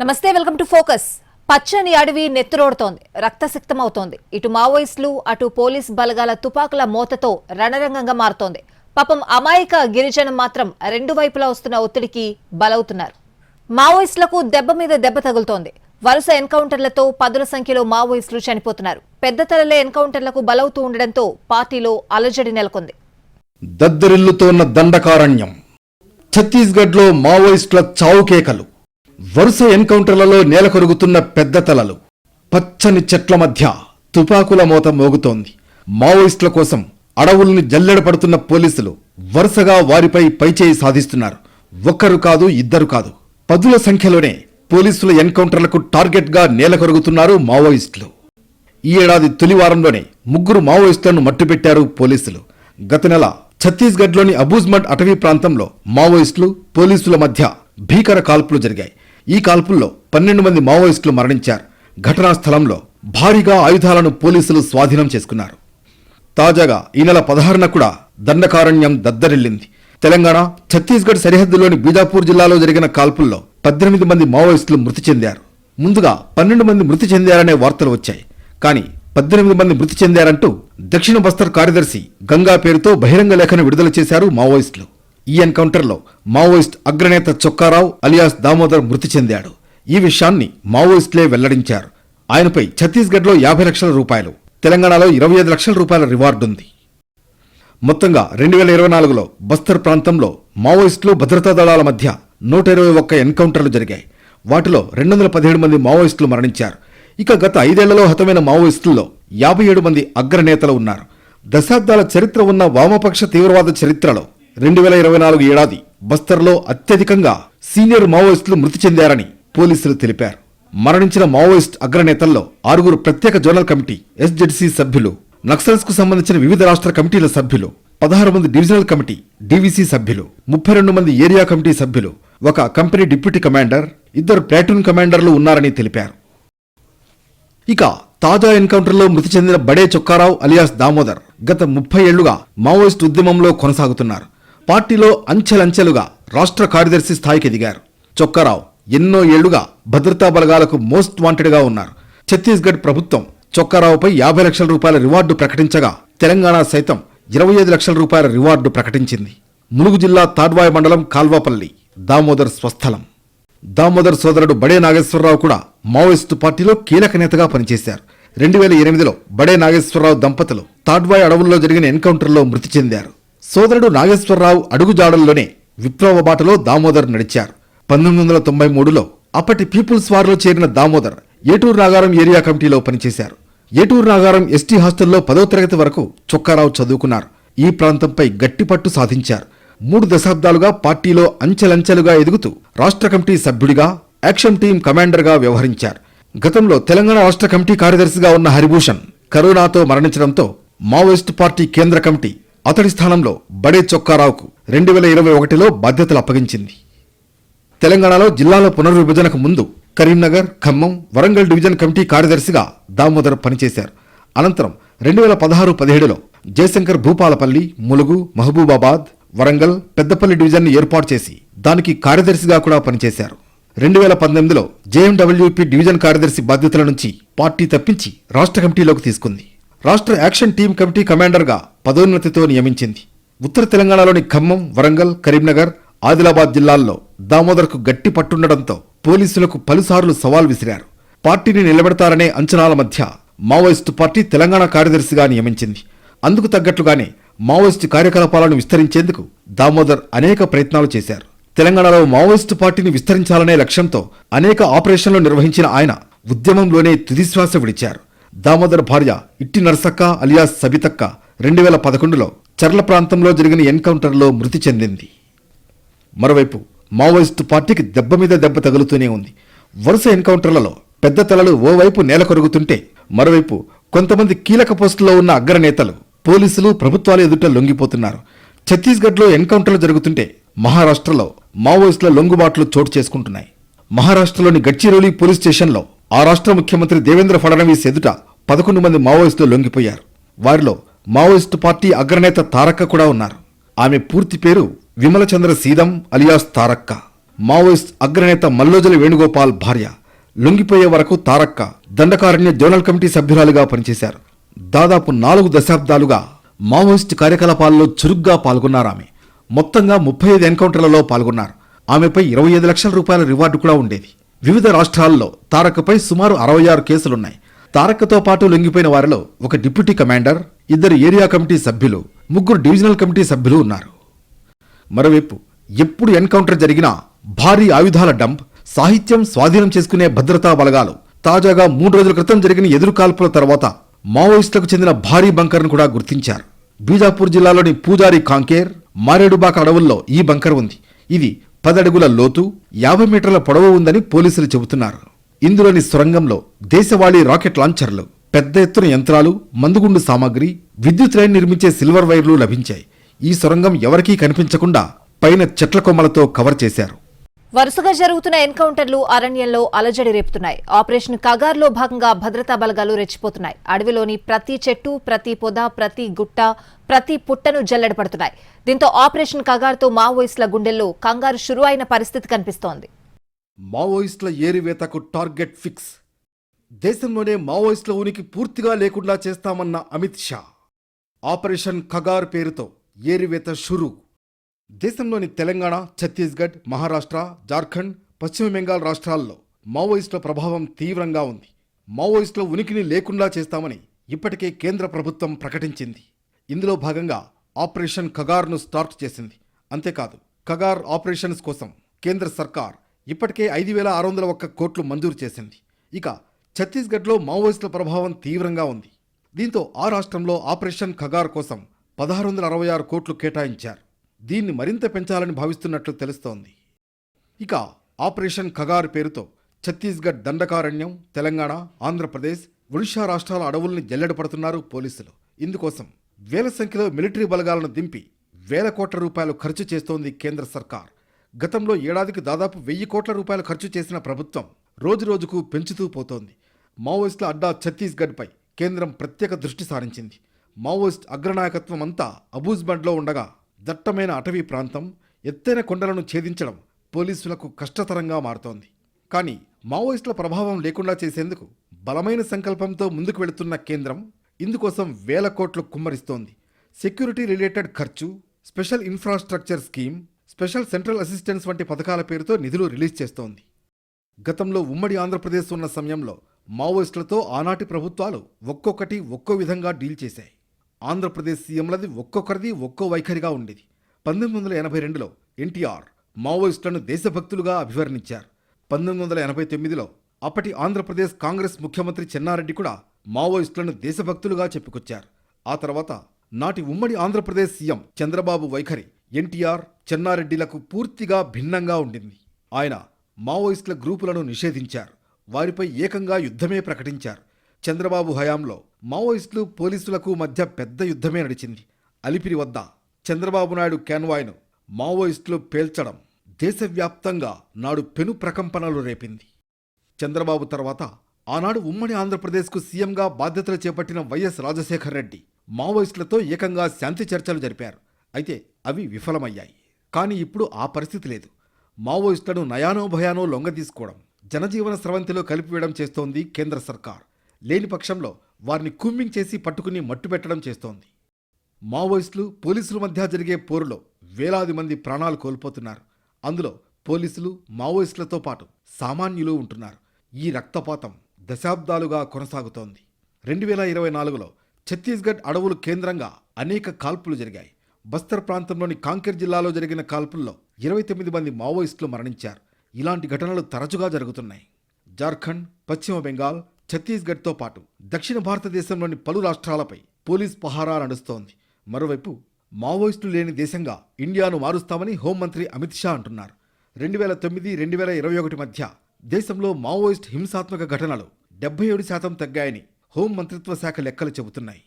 నమస్తే welcome to focus. పచ్చని అడవి నెత్తురోడుతోంది రక్తసిక్తమవుతోంది. ఇటు మావోయిస్టులు అటు పోలీస్ బలగాల తుపాకుల మోతతో రణరంగంగా మారుతోంది. పాపం అమాయక గిరిజనం మాత్రం రెండు వైపులా వస్తున్న ఒత్తిడికి బలవుతున్నారు. మావోయిస్టులకు దెబ్బ మీద దెబ్బ తగులుతోంది. వరుస ఎన్కౌంటర్లతో పదుల సంఖ్యలో మావోయిస్టులు చనిపోతున్నారు. పెద్ద తరలే ఎన్కౌంటర్లకు బలవుతూ ఉండడంతో పార్టీలో అలజడి నెలకొంది. దద్దరిల్లుతోన్న దండకారణ్యం. ఛత్తీస్గఢ్లో మావోయిస్టుల చావుకేకలు. వరుస ఎన్కౌంటర్లలో నేలకొరుగుతున్న పెద్ద తలలు. పచ్చని చెట్ల మధ్య తుపాకుల మోత మోగుతోంది. మావోయిస్టుల కోసం అడవుల్ని జల్లెడపడుతున్న పోలీసులు వరుసగా వారిపై పైచేయి సాధిస్తున్నారు. ఒక్కరు కాదు ఇద్దరు కాదు. పదుల సంఖ్యలోనే పోలీసుల ఎన్కౌంటర్లకు టార్గెట్గా నేలకొరుగుతున్నారు మావోయిస్టులు. ఈ ఏడాది తొలి వారంలోనే ముగ్గురు మావోయిస్టులను మట్టుపెట్టారు పోలీసులు. గత నెల ఛత్తీస్గఢ్లోని అబూజ్మడ్ అటవీ ప్రాంతంలో మావోయిస్టులు పోలీసుల మధ్య భీకర కాల్పులు జరిగాయి. ఈ కాల్పుల్లో పన్నెండు మంది మావోయిస్టులు మరణించారు. ఘటనా స్థలంలో భారీగా ఆయుధాలను పోలీసులు స్వాధీనం చేసుకున్నారు. తాజాగా ఈ నెల పదహారున కూడా దండకారణ్యం దద్దరిల్లింది. తెలంగాణ ఛత్తీస్గఢ్ సరిహద్దులోని బీజాపూర్ జిల్లాలో జరిగిన కాల్పుల్లో పద్దెనిమిది మంది మావోయిస్టులు మృతి చెందారు. ముందుగా పన్నెండు మంది మృతి చెందారనే వార్తలు వచ్చాయి. కానీ పద్దెనిమిది మంది మృతి చెందారంటూ దక్షిణ బస్తర్ కార్యదర్శి గంగా పేరుతో బహిరంగ లేఖను విడుదల చేశారు మావోయిస్టులు. ఈ ఎన్కౌంటర్లో మావోయిస్ట్ అగ్రనేత చొక్కారావు అలియాస్ దామోదర్ మృతి చెందాడు. ఈ విషయాన్ని మావోయిస్టులే వెల్లడించారు. ఆయనపై ఛత్తీస్గఢ్లో యాభై లక్షల రూపాయలు తెలంగాణలో ఇరవై ఐదు లక్షల రూపాయల రివార్డుంది మొత్తంగా రెండు వేల ఇరవై నాలుగులో బస్తర్ ప్రాంతంలో మావోయిస్టులు భద్రతా దళాల మధ్య నూట ఇరవై ఒక్క ఎన్కౌంటర్లు జరిగాయి. వాటిలో రెండు వందల పదిహేడు మంది మావోయిస్టులు మరణించారు. ఇక గత ఐదేళ్ళలో హతమైన మావోయిస్టుల్లో యాభై ఏడు మంది అగ్రనేతలు ఉన్నారు. దశాబ్దాల చరిత్ర ఉన్న వామపక్ష తీవ్రవాద చరిత్రలో రెండు వేల ఇరవై నాలుగు ఏడాది బస్తర్లో అత్యధికంగా సీనియర్ మావోయిస్టులు మృతి చెందారని పోలీసులు తెలిపారు. మరణించిన మావోయిస్ట్ అగ్రనేతల్లో ఆరుగురు ప్రత్యేక జోనల్ కమిటీ ఎస్జెడ్సీ సభ్యులు నక్సల్స్కు సంబంధించిన వివిధ రాష్ట్ర కమిటీల సభ్యులు పదహారు మంది డివిజనల్ కమిటీ డీవీసీ సభ్యులు ముప్పై రెండు మంది ఏరియా కమిటీ సభ్యులు ఒక కంపెనీ డిప్యూటీ కమాండర్ ఇద్దరు ప్లాటూన్ కమాండర్లు ఉన్నారని తెలిపారు. ఇక తాజా ఎన్కౌంటర్లో మృతి చెందిన బడే చొక్కారావు అలియాస్ దామోదర్ గత ముప్పై ఏళ్ళుగా మావోయిస్ట్ ఉద్యమంలో కొనసాగుతున్నారు. పార్టీలో అంచెలంచెలుగా రాష్ట్ర కార్యదర్శి స్థాయికి ఎదిగారు. చొక్కారావు ఎన్నో ఏళ్ళుగా భద్రతా బలగాలకు మోస్ట్ వాంటెడ్గా ఉన్నారు. ఛత్తీస్గఢ్ ప్రభుత్వం చొక్కారావుపై యాభై లక్షల రూపాయల రివార్డు ప్రకటించగా తెలంగాణ సైతం ఇరవై ఐదు లక్షల రూపాయల రివార్డు ప్రకటించింది. ములుగు జిల్లా తాడ్వాయి మండలం కాల్వాపల్లి దామోదర్ స్వస్థలం. దామోదర్ సోదరుడు బడే నాగేశ్వరరావు కూడా మావోయిస్టు పార్టీలో కీలక నేతగా పనిచేశారు. రెండు వేల ఎనిమిదిలో బడే నాగేశ్వరరావు దంపతులు తాడ్వాయి అడవుల్లో జరిగిన ఎన్కౌంటర్లో మృతి చెందారు. సోదరుడు నాగేశ్వరరావు అడుగుజాడల్లోనే విప్లవ బాటలో దామోదర్ నడిచారు. పంతొమ్మిది వందల తొంభై మూడులో అప్పటి పీపుల్స్ వార్లో చేరిన దామోదర్ ఏటూరు నాగారం ఏరియా కమిటీలో పనిచేశారు. ఏటూరు నాగారం ఎస్టీ హాస్టల్లో పదో తరగతి వరకు చొక్కారావు చదువుకున్నారు. ఈ ప్రాంతంపై గట్టిపట్టు సాధించారు. మూడు దశాబ్దాలుగా పార్టీలో అంచెలంచెలుగా ఎదుగుతూ రాష్ట్ర కమిటీ సభ్యుడిగా యాక్షన్ టీం కమాండర్గా వ్యవహరించారు. గతంలో తెలంగాణ రాష్ట్ర కమిటీ కార్యదర్శిగా ఉన్న హరిభూషణ్ కరోనాతో మరణించడంతో మావోయిస్టు పార్టీ కేంద్ర కమిటీ అతడి స్థానంలో బడే చొక్కారావుకు రెండు వేల ఇరవై ఒకటిలో బాధ్యతలు అప్పగించింది. తెలంగాణలో జిల్లాల పునర్విభజనకు ముందు కరీంనగర్ ఖమ్మం వరంగల్ డివిజన్ కమిటీ కార్యదర్శిగా దామోదర్ పనిచేశారు. అనంతరం రెండు వేల పదహారు పదిహేడులో జయశంకర్ భూపాలపల్లి ములుగు మహబూబాబాద్ వరంగల్ పెద్దపల్లి డివిజన్ను ఏర్పాటు చేసి దానికి కార్యదర్శిగా కూడా పనిచేశారు. రెండు వేల పంతొమ్మిదిలో జేఎండబ్ల్యూపీ డివిజన్ కార్యదర్శి బాధ్యతల నుంచి పార్టీ తప్పించి రాష్ట్ర కమిటీలోకి తీసుకుంది. రాష్ట్ర యాక్షన్ టీం కమిటీ కమాండర్గా పదోన్నతితో నియమించింది. ఉత్తర తెలంగాణలోని ఖమ్మం వరంగల్ కరీంనగర్ ఆదిలాబాద్ జిల్లాల్లో దామోదర్కు గట్టి పట్టుండడంతో పోలీసులకు పలుసార్లు సవాల్ విసిరారు. పార్టీని నిలబెడతారనే అంచనాల మధ్య మావోయిస్టు పార్టీ తెలంగాణ కార్యదర్శిగా నియమించింది. అందుకు తగ్గట్లుగానే మావోయిస్టు కార్యకలాపాలను విస్తరించేందుకు దామోదర్ అనేక ప్రయత్నాలు చేశారు. తెలంగాణలో మావోయిస్టు పార్టీని విస్తరించాలనే లక్ష్యంతో అనేక ఆపరేషన్లు నిర్వహించిన ఆయన ఉద్యమంలోనే తుదిశ్వాస విడిచారు. దామోదర్ భార్య ఇట్టి నర్సక్క అలియాస్ సబితక్క రెండు వేల పదకొండులో చర్ల ప్రాంతంలో జరిగిన ఎన్కౌంటర్లో మృతి చెందింది. మరోవైపు మావోయిస్టు పార్టీకి దెబ్బ మీద దెబ్బ తగులుతూనే ఉంది. వరుస ఎన్కౌంటర్లలో పెద్ద తలలు ఓవైపు నేల కొరుగుతుంటే మరోవైపు కొంతమంది కీలక పోస్టులో ఉన్న అగ్రనేతలు పోలీసులు ప్రభుత్వాలు ఎదుట లొంగిపోతున్నారు. ఛత్తీస్గఢ్లో ఎన్కౌంటర్లు జరుగుతుంటే మహారాష్ట్రలో మావోయిస్టుల లొంగుబాట్లు చోటు చేసుకుంటున్నాయి. మహారాష్ట్రలోని గడ్చిరోలి పోలీస్ స్టేషన్లో ఆ రాష్ట్ర ముఖ్యమంత్రి దేవేంద్ర ఫడ్నవీస్ ఎదుట పదకొండు మంది మావోయిస్టులు లొంగిపోయారు. వారిలో మావోయిస్టు పార్టీ అగ్రనేత తారక్క కూడా ఉన్నారు. ఆమె పూర్తి పేరు విమలచంద్ర సీదం అలియాస్ తారక్క. మావోయిస్ట్ అగ్రనేత మల్లోజల వేణుగోపాల్ భార్య. లొంగిపోయే వరకు తారక్క దండకారణ్య జోనల్ కమిటీ సభ్యురాలుగా పనిచేశారు. దాదాపు నాలుగు దశాబ్దాలుగా మావోయిస్ట్ కార్యకలాపాల్లో చురుగ్గా పాల్గొన్నారామె. మొత్తంగా ముప్పై ఐదు ఎన్కౌంటర్లలో పాల్గొన్నారు. ఆమెపై ఇరవై ఐదు లక్షల రూపాయల రివార్డు కూడా ఉండేది. వివిధ రాష్ట్రాల్లో తారకపై సుమారు అరవై ఆరు కేసులున్నాయి. తారకతో పాటు లొంగిపోయిన వారిలో ఒక డిప్యూటీ కమాండర్ ఇద్దరు ఏరియా కమిటీ సభ్యులు ముగ్గురు డివిజనల్ కమిటీ సభ్యులు ఉన్నారు. మరోవైపు ఎప్పుడు ఎన్కౌంటర్ జరిగినా భారీ ఆయుధాల డంప్ సాహిత్యం స్వాధీనం చేసుకునే భద్రతా బలగాలు తాజాగా మూడు రోజుల క్రితం జరిగిన ఎదురుకాల్పుల తర్వాత మావోయిస్టులకు చెందిన భారీ బంకర్ను కూడా గుర్తించారు. బీజాపూర్ జిల్లాలోని పూజారి కాంకేర్ మారేడుబాక అడవుల్లో ఈ బంకర్ ఉంది. ఇది పదడుగుల లోతు యాభై మీటర్ల పొడవు ఉందని పోలీసులు చెబుతున్నారు. ఇందులోని సొరంగంలో దేశవాళీ రాకెట్ లాంచర్లు. పెద్ద ఎత్తున యంత్రాలు మందుగుండు సామాగ్రి విద్యుత్ లైన్ నిర్మించే సిల్వర్ వైర్లు లభించాయి. ఈ సొరంగం ఎవరికీ కనిపించకుండా పైన చెట్ల కొమ్మలతో కవర్ చేశారు. వరుసగా జరుగుతున్న ఎన్కౌంటర్లు అరణ్యంలో అలజడి రేపుతున్నాయి. ఆపరేషన్ కగార్లో భాగంగా భద్రతా బలగాలు రెచ్చిపోతున్నాయి. అడవిలోని ప్రతి చెట్టు ప్రతి పొద ప్రతి గుట్ట ప్రతి పుట్టను జల్లెడపడుతున్నాయి. దీంతో ఆపరేషన్ కగార్తో మావోయిస్టుల గుండెల్లో కంగారు షురు అయిన పరిస్థితి కనిపిస్తోంది. మావోయిస్టుల ఏరివేతకు టార్గెట్ ఫిక్స్. దేశంలోనే మావోయిస్టుల ఉనికి పూర్తిగా లేకుండా చేస్తామన్న అమిత్ షా. ఆపరేషన్ ఖగార్ పేరుతో ఏరివేత షురు. దేశంలోని తెలంగాణ ఛత్తీస్గఢ్ మహారాష్ట్ర జార్ఖండ్ పశ్చిమ బెంగాల్ రాష్ట్రాల్లో మావోయిస్టుల ప్రభావం తీవ్రంగా ఉంది. మావోయిస్టుల ఉనికిని లేకుండా చేస్తామని ఇప్పటికే కేంద్ర ప్రభుత్వం ప్రకటించింది. ఇందులో భాగంగా ఆపరేషన్ ఖగార్ను స్టార్ట్ చేసింది. అంతేకాదు ఖగార్ ఆపరేషన్స్ కోసం కేంద్ర సర్కార్ ఇప్పటికే ఐదు వేల ఆరు వందల ఒక్క కోట్లు మంజూరు చేసింది. ఇక ఛత్తీస్గఢ్లో మావోయిస్టుల ప్రభావం తీవ్రంగా ఉంది. దీంతో ఆ రాష్ట్రంలో ఆపరేషన్ ఖగార్ కోసం పదహారు వందల అరవై ఆరు కోట్లు కేటాయించారు. దీన్ని మరింత పెంచాలని భావిస్తున్నట్లు తెలుస్తోంది. ఇక ఆపరేషన్ ఖగార్ పేరుతో ఛత్తీస్గఢ్ దండకారణ్యం తెలంగాణ ఆంధ్రప్రదేశ్ ఒడిషా రాష్ట్రాల అడవుల్ని జల్లెడపడుతున్నారు పోలీసులు. ఇందుకోసం వేల సంఖ్యలో మిలిటరీ బలగాలను దింపి వేల కోట్ల రూపాయలు ఖర్చు చేస్తోంది కేంద్ర సర్కార్. గతంలో ఏడాదికి దాదాపు వెయ్యి కోట్ల రూపాయలు ఖర్చు చేసిన ప్రభుత్వం రోజురోజుకు పెంచుతూ పోతోంది. మావోయిస్టుల అడ్డా ఛత్తీస్గఢ్పై కేంద్రం ప్రత్యేక దృష్టి సారించింది. మావోయిస్ట్ అగ్రనాయకత్వం అంతా అబూజ్బండ్లో ఉండగా దట్టమైన అటవీ ప్రాంతం ఎత్తైన కొండలను ఛేదించడం పోలీసులకు కష్టతరంగా మారుతోంది. కానీ మావోయిస్టుల ప్రభావం లేకుండా చేసేందుకు బలమైన సంకల్పంతో ముందుకు వెళుతున్న కేంద్రం ఇందుకోసం వేల కోట్లు కుమ్మరిస్తోంది. సెక్యూరిటీ రిలేటెడ్ ఖర్చు special infrastructure scheme special central assistance వంటి పథకాల పేరుతో నిధులు రిలీజ్ చేస్తోంది. గతంలో ఉమ్మడి ఆంధ్రప్రదేశ్ ఉన్న సమయంలో మావోయిస్టులతో ఆనాటి ప్రభుత్వాలు ఒక్కొక్కటి ఒక్కో విధంగా డీల్ చేశాయి. ఆంధ్రప్రదేశ్ సీఎంలది ఒక్కొక్కరిది ఒక్కో వైఖరిగా ఉండేది. పంతొమ్మిది వందల ఎనభై రెండులో ఎన్టీఆర్ మావోయిస్టులను దేశభక్తులుగా అభివర్ణించారు. పంతొమ్మిది వందల ఎనభై తొమ్మిదిలో అప్పటి ఆంధ్రప్రదేశ్ కాంగ్రెస్ ముఖ్యమంత్రి చెన్నారెడ్డి కూడా మావోయిస్టులను దేశభక్తులుగా చెప్పుకొచ్చారు. ఆ తర్వాత నాటి ఉమ్మడి ఆంధ్రప్రదేశ్ సీఎం చంద్రబాబు వైఖరి ఎన్టీఆర్ చెన్నారెడ్డిలకు పూర్తిగా భిన్నంగా ఉండింది. ఆయన మావోయిస్టుల గ్రూపులను నిషేధించారు. వారిపై ఏకంగా యుద్ధమే ప్రకటించారు. చంద్రబాబు హయాంలో మావోయిస్టులు పోలీసులకు మధ్య పెద్ద యుద్ధమే నడిచింది. అలిపిరి వద్ద చంద్రబాబు నాయుడు కాన్వాయ్ను మావోయిస్టులు పేల్చడం దేశవ్యాప్తంగా నాడు పెను ప్రకంపనలు రేపింది. చంద్రబాబు తర్వాత ఆనాడు ఉమ్మడి ఆంధ్రప్రదేశ్కు సీఎంగా బాధ్యతలు చేపట్టిన వైఎస్ రాజశేఖర్ రెడ్డి మావోయిస్టులతో ఏకంగా శాంతి చర్చలు జరిపారు. అయితే అవి విఫలమయ్యాయి. కానీ ఇప్పుడు ఆ పరిస్థితి లేదు. మావోయిస్టులను నయానో భయానో లొంగదీసుకోవడం జనజీవన స్రవంతిలో కలిపివేయడం చేస్తోంది కేంద్ర సర్కార్. లేని పక్షంలో వారిని కుమ్మింగ్ చేసి పట్టుకుని మట్టుపెట్టడం చేస్తోంది. మావోయిస్టులు పోలీసుల మధ్య జరిగే పోరులో వేలాది మంది ప్రాణాలు కోల్పోతున్నారు. అందులో పోలీసులు మావోయిస్టులతో పాటు సామాన్యులు ఉంటున్నారు. ఈ రక్తపాతం దశాబ్దాలుగా కొనసాగుతోంది. రెండు వేల ఇరవై నాలుగులో ఛత్తీస్గఢ్ అడవులు కేంద్రంగా అనేక కాల్పులు జరిగాయి. బస్తర్ ప్రాంతంలోని కాంకెర్ జిల్లాలో జరిగిన కాల్పుల్లో ఇరవై తొమ్మిది మంది మావోయిస్టులు మరణించారు. ఇలాంటి ఘటనలు తరచుగా జరుగుతున్నాయి. జార్ఖండ్ పశ్చిమ బెంగాల్ ఛత్తీస్గఢ్తో పాటు దక్షిణ భారతదేశంలోని పలు రాష్ట్రాలపై పోలీస్ పహారా నడుస్తోంది. మరోవైపు మావోయిస్టులు లేని దేశంగా ఇండియాను మారుస్తామని హోంమంత్రి అమిత్ షా అంటున్నారు. రెండు వేల తొమ్మిది రెండు వేల ఇరవై ఒకటి మధ్య దేశంలో మావోయిస్ట్ హింసాత్మక ఘటనలు డెబ్బై ఏడు శాతం తగ్గాయని హోం మంత్రిత్వ శాఖ లెక్కలు చెబుతున్నాయి.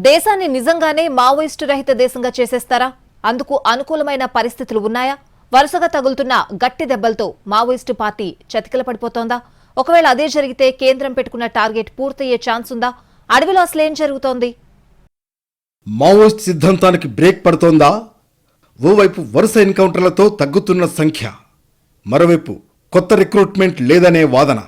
దేశాన్ని నిజంగానే మావోయిస్టు రహిత దేశంగా చేసేస్తారా? అందుకు అనుకూలమైన పరిస్థితులు ఉన్నాయా? వరుసగా తగులుతున్న గట్టి దెబ్బలతో మావోయిస్టు పార్టీ చతికిల పడిపోతోందా ఒకవేళ అదే జరిగితే కేంద్రం పెట్టుకున్న టార్గెట్ పూర్తయ్యే ఛాన్స్ ఉందా? అడవిలో అసలేం జరుగుతోంది? మావోయిస్ట్ సిద్ధాంతానికి బ్రేక్ పడుతోందా? ఓవైపు వరుస ఎన్కౌంటర్లతో తగ్గుతున్న సంఖ్య మరోవైపు కొత్త రిక్రూట్మెంట్ లేదనే వాదన.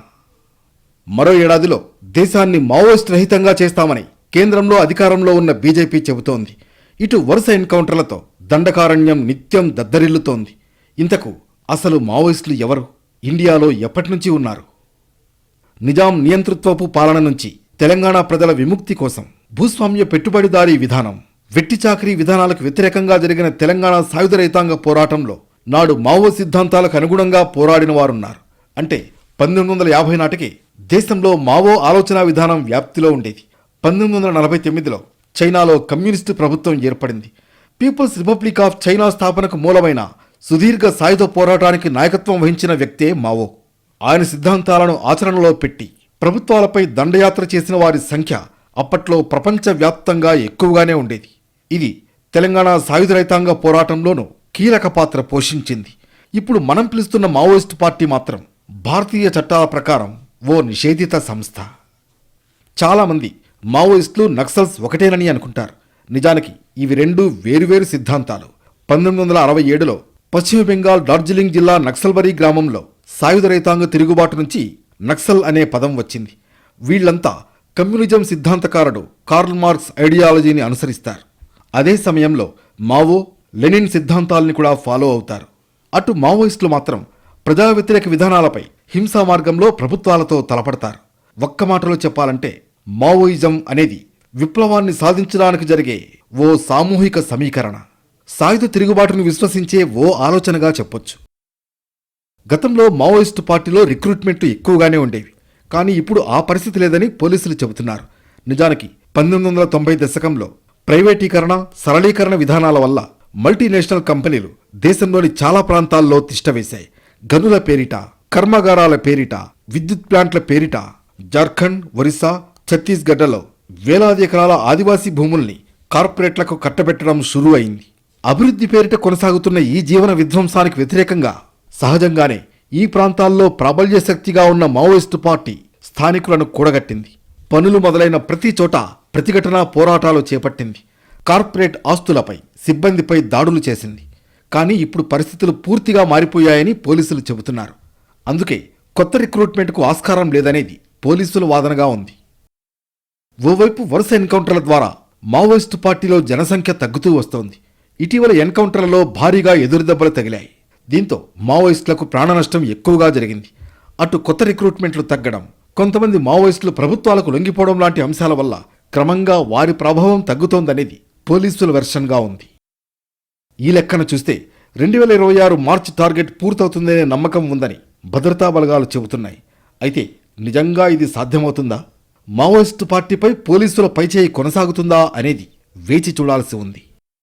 మరో ఏడాదిలో దేశాన్ని మావోయిస్ట్ రహితంగా చేస్తామని కేంద్రంలో అధికారంలో ఉన్న బీజేపీ చెబుతోంది. ఇటు వరుస ఎన్కౌంటర్లతో దండకారణ్యం నిత్యం దద్దరిల్లుతోంది. ఇంతకు అసలు మావోయిస్టులు ఎవరు? ఇండియాలో ఎప్పటినుంచి ఉన్నారు? నిజాం నియంతృత్వపు పాలన నుంచి తెలంగాణ ప్రజల విముక్తి కోసం భూస్వామ్య పెట్టుబడిదారీ విధానం వెట్టి చాకరీ విధానాలకు వ్యతిరేకంగా జరిగిన తెలంగాణ సాయుధ రైతాంగ పోరాటంలో నాడు మావో సిద్ధాంతాలకు అనుగుణంగా పోరాడిన వారున్నారు. అంటే పంతొమ్మిది వందల యాభై నాటికి దేశంలో మావో ఆలోచనా విధానం వ్యాప్తిలో ఉండేది. పంతొమ్మిది వందల నలభై తొమ్మిదిలో చైనాలో కమ్యూనిస్టు ప్రభుత్వం ఏర్పడింది. పీపుల్స్ రిపబ్లిక్ ఆఫ్ చైనా స్థాపనకు మూలమైన సుదీర్ఘ సాయుధ పోరాటానికి నాయకత్వం వహించిన వ్యక్తే మావో. ఆయన సిద్ధాంతాలను ఆచరణలో పెట్టి ప్రభుత్వాలపై దండయాత్ర చేసిన వారి సంఖ్య అప్పట్లో ప్రపంచవ్యాప్తంగా ఎక్కువగానే ఉండేది. ఇది తెలంగాణ సాయుధ రైతాంగ పోరాటంలోనూ కీలక పాత్ర పోషించింది. ఇప్పుడు మనం పిలుస్తున్న మావోయిస్టు పార్టీ మాత్రం భారతీయ చట్టాల ప్రకారం ఓ నిషేధిత సంస్థ. చాలామంది మావోయిస్టులు నక్సల్స్ ఒకటేనని అనుకుంటారు. నిజానికి ఇవి రెండు వేరువేరు సిద్ధాంతాలు. పంతొమ్మిది వందల అరవై ఏడులో పశ్చిమ బెంగాల్ డార్జిలింగ్ జిల్లా నక్సల్బరీ గ్రామంలో సాయుధ రైతాంగ తిరుగుబాటు నుంచి నక్సల్ అనే పదం వచ్చింది. వీళ్ళంతా కమ్యూనిజం సిద్ధాంతకారుడు కార్ల్ మార్క్స్ ఐడియాలజీని అనుసరిస్తారు. అదే సమయంలో మావో లెనిన్ సిద్ధాంతాలని కూడా ఫాలో అవుతారు. అటు మావోయిస్టులు మాత్రం ప్రజా వ్యతిరేక విధానాలపై హింసా మార్గంలో ప్రభుత్వాలతో తలపడతారు. ఒక్క మాటలో చెప్పాలంటే మావోయిజం అనేది విప్లవాన్ని సాధించడానికి జరిగే ఓ సామూహిక సమీకరణ. సాయుధ తిరుగుబాటును విశ్వసించే ఓ ఆలోచనగా చెప్పొచ్చు. గతంలో మావోయిస్టు పార్టీలో రిక్రూట్మెంట్లు ఎక్కువగానే ఉండేవి. కానీ ఇప్పుడు ఆ పరిస్థితి లేదని పోలీసులు చెబుతున్నారు. నిజానికి పంతొమ్మిది వందల తొంభై దశకంలో ప్రైవేటీకరణ సరళీకరణ విధానాల వల్ల మల్టీనేషనల్ కంపెనీలు దేశంలోని చాలా ప్రాంతాల్లో తిష్టవేశాయి. గనుల పేరిట కర్మాగారాల పేరిట విద్యుత్ ప్లాంట్ల పేరిట జార్ఖండ్ ఒరిస్సా ఛత్తీస్గఢ్లలో వేలాది ఎకరాల ఆదివాసీ భూముల్ని కార్పొరేట్లకు కట్టబెట్టడం షురూ అయింది. అభివృద్ధి పేరిట కొనసాగుతున్న ఈ జీవన విధ్వంసానికి వ్యతిరేకంగా సహజంగానే ఈ ప్రాంతాల్లో ప్రాబల్య శక్తిగా ఉన్న మావోయిస్టు పార్టీ స్థానికులను కూడగట్టింది. పనులు మొదలైన ప్రతి చోట ప్రతిఘటన పోరాటాలు చేపట్టింది. కార్పొరేట్ ఆస్తులపై సిబ్బందిపై దాడులు చేసింది. కానీ ఇప్పుడు పరిస్థితులు పూర్తిగా మారిపోయాయని పోలీసులు చెబుతున్నారు. అందుకే కొత్త రిక్రూట్మెంట్కు ఆస్కారం లేదనేది పోలీసుల వాదనగా ఉంది. ఓవైపు వరుస ఎన్కౌంటర్ల ద్వారా మావోయిస్టు పార్టీలో జనసంఖ్య తగ్గుతూ వస్తోంది. ఇటీవల ఎన్కౌంటర్లలో భారీగా ఎదురుదెబ్బలు తగిలాయి. దీంతో మావోయిస్టులకు ప్రాణనష్టం ఎక్కువగా జరిగింది. అటు కొత్త రిక్రూట్మెంట్లు తగ్గడం కొంతమంది మావోయిస్టులు ప్రభుత్వాలకు లొంగిపోవడం లాంటి అంశాల వల్ల క్రమంగా వారి ప్రభావం తగ్గుతోందనేది పోలీసుల వెర్షన్గా ఉంది. ఈ లెక్కన చూస్తే రెండు వేల ఇరవై ఆరు మార్చి టార్గెట్ పూర్తవుతుందనే నమ్మకం ఉందని భద్రతా బలగాలు చెబుతున్నాయి. అయితే నిజంగా ఇది సాధ్యమవుతుందా? మావోయిస్టు పార్టీపై పోలీసుల పైచేయి కొనసాగుతుందా అనేది వేచి చూడాల్సి ఉంది.